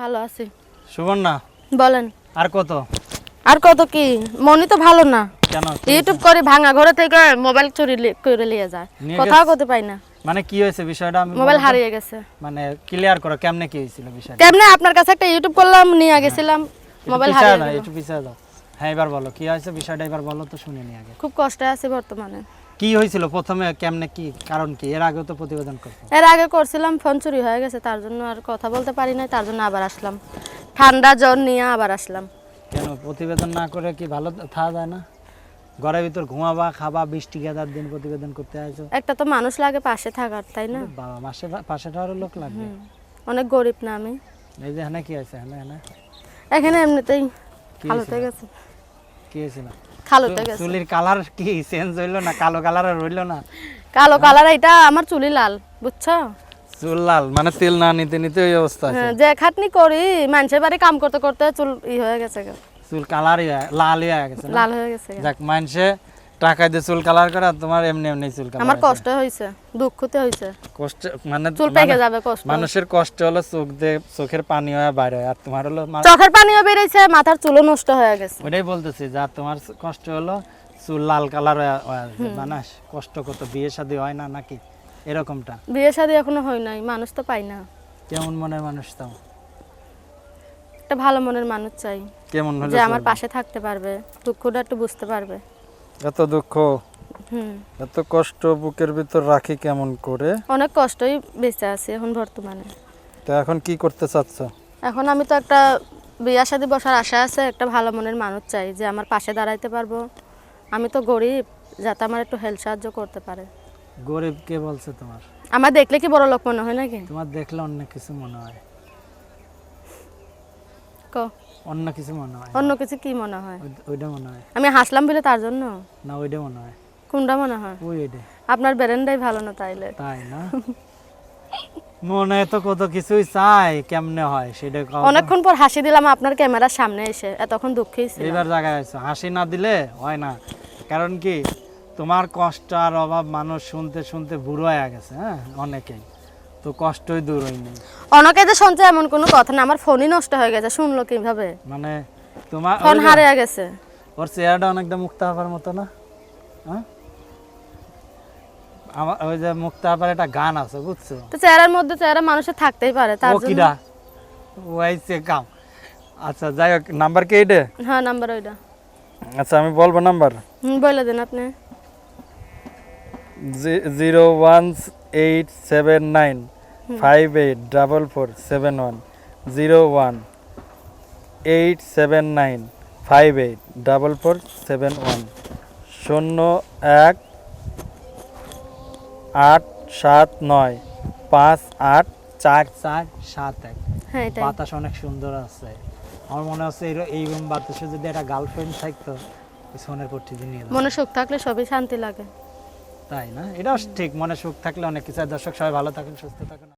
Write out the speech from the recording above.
ভালো আছি। সুবর্ণা বলেন। আর কত? আর কত কি? মনি তো ভালো না। কেন? ইউটিউব করে ভাঙা ঘরে থেকে মোবাইল চুরি করে নিয়ে যায় কথাও করতে পাই না। মানে কি হয়েছে বিষয়টা? আমি মোবাইল হারিয়ে গেছে। মানে ক্লিয়ার করো কেমনে কি হয়েছিল বিষয়টা? কেমনে? আপনার কাছে একটা ইউটিউব করলাম নিয়ে গেছিলাম মোবাইল হারিয়ে গেল। ইউটিউব পিছিয়ে দাও। হ্যাঁ এবার বলো কি হয়েছে? বিষয়টা এবার বলো তো শুনে নি আগে। খুব কষ্টে আছি বর্তমানে। কি হয়েছিল প্রথমে? কেমনে কি? কারণ কি? এর আগেও তো প্রতিবেদন করছ। এর আগে করছিলাম ফোন চুরি হয়ে গেছে তার জন্য আর কথা বলতে পারি নাই তার জন্য আবার আসলাম। ঠান্ডা জ্বর নিয়ে আবার আসলাম। কেন? প্রতিবেদন না করে কি ভালো থাকা যায় না? ঘরের ভিতর ঘুমাবা খাবা বৃষ্টি গেদার দিন প্রতিবেদন করতে আসো একটা তো মানুষ লাগে পাশে থাকার তাই না? বাবা মাসে পাশেটা আরও লোক লাগবে। অনেক গরিব না আমি। এই যে হ্যাঁ কি আছে হ্যাঁ হ্যাঁ এখানে এমনিতেই খালুতে গেছে কি হয়েছিল খালুতে গেছে চুলির কালার কি চেঞ্জ হইল না কালো কালার আর হইল না? কালো কালার এটা আমার চুলি লাল বুঝছ? চুল লাল মানে তেল না নিতে নিতে ওই অবস্থা আছে। হ্যাঁ, যে খাটনি করি মানুষের বাড়ি কাম করতে করতে চুল ই হয়ে গেছে চুল কালার লাল হয়ে গেছে লাল হয়ে গেছে যাক মানুষে টাকা দিয়ে চুল কালার করে তোমার এমনি এমনি চুল কালার আমার কষ্ট হয়েছে দুঃখতে হয়েছে। কষ্ট মানে চুল মানে পেকে যাবে কষ্ট। মানুষের কষ্ট হলো চোখ দিয়ে চোখের পানি হয়ে বাইরে আর তোমার হলো চোখের পানিও বেরিয়েছে মাথার চুলও নষ্ট হয়ে গেছে। ওটাই বলতেছি যা তোমার কষ্ট হলো চুল লাল কালার বানাস কষ্ট কত বিয়ে শাদী হয় না নাকি? এরকমটা। বিয়ে শাদী এখনও হয় নাই মানুষ তো পাই না। কেমন মনের মানুষ তো একটা ভালো মনের মানুষ চাই। কেমন হলে যে আমার পাশে থাকতে পারবে দুঃখটা একটু বুঝতে পারবে। এত দুঃখ। এত কষ্ট বুকের ভিতর রাখি কেমন করে? অনেক কষ্টই বেঁচে আছি এখন বর্তমানে। তো এখন কি করতে চাচ্ছ? এখন আমি তো একটা বিয়া শাদী বসার আশা আছে একটা ভালো মনের মানুষ চাই যে আমার পাশে দাঁড়াইতে পারব। আমি তো গরিব যাতে আমার একটু হেল্প সাহায্য করতে পারে। গরিব কে বলছে তোমার? আমার দেখলে কি বড় লোক মনে হয় নাকি? তোমার দেখলে অন্য কিছু মনে হয়। ক। অন্য কিছু মনে হয়। অন্য কিছু কি মনে হয়? ওইটা মনে হয়। আমি হাসলাম বলে তার জন্য? না ওইটা মনে হয়। কোনটা মনে হয়? ওই ওইটা। আপনার ভালো না তাইলে। তাই না? মনে তো কত কিছুই চাই কেমনে হয় সেটা অনেকক্ষণ পর হাসি দিলাম আপনার ক্যামেরার সামনে এসে। এতক্ষণ দুঃখেই ছিল এইবার জায়গায় আছো। হাসি না দিলে হয় না। কারণ কি তোমার কষ্ট আর অভাব মানুষ শুনতে শুনতে বুড়ো হয়ে গেছে হ্যাঁ অনেকেই। তো কষ্টই দূর হয়নি। অনেকে যে শুনছে এমন কোনো কথা না আমার ফোনই নষ্ট হয়ে গেছে শুনলো কীভাবে? মানে তোমার ফোন হারিয়ে গেছে। ওর চেহারাটা অনেকটা মুক্তা আপার মতো না? হ্যাঁ? আমার ওই যে মুক্তা আপার একটা গান আছে বুঝছ? তো চেহারার মধ্যে চেহারা মানুষের থাকতেই পারে তার জন্য। কিডা? ওয়াইছে কাম আচ্ছা যাই হোক নাম্বার কে এটা হ্যাঁ নাম্বার ওইটা। আচ্ছা আমি বলব নাম্বার। হুম বলে দিন আপনি। Zero one eight seven nine five eight double four seven one zero one eight seven nine five eight double four seven one শূন্য এক আট সাত নয় পাঁচ আট চার চার সাত এক হ্যাঁ বাতাস অনেক সুন্দর আছে। আমার মনে হচ্ছে এই- বাতাসে যদি একটা গার্লফ্রেন্ড থাকতো সোনের পট্টি দিয়ে নিয়ে মনে সুখ থাকলে সবই শান্তি লাগে। তাই না? এটাও ঠিক, মনে সুখ থাকলে অনেক কিছু। দর্শক, সবাই ভালো থাকেন, সুস্থ থাকুন।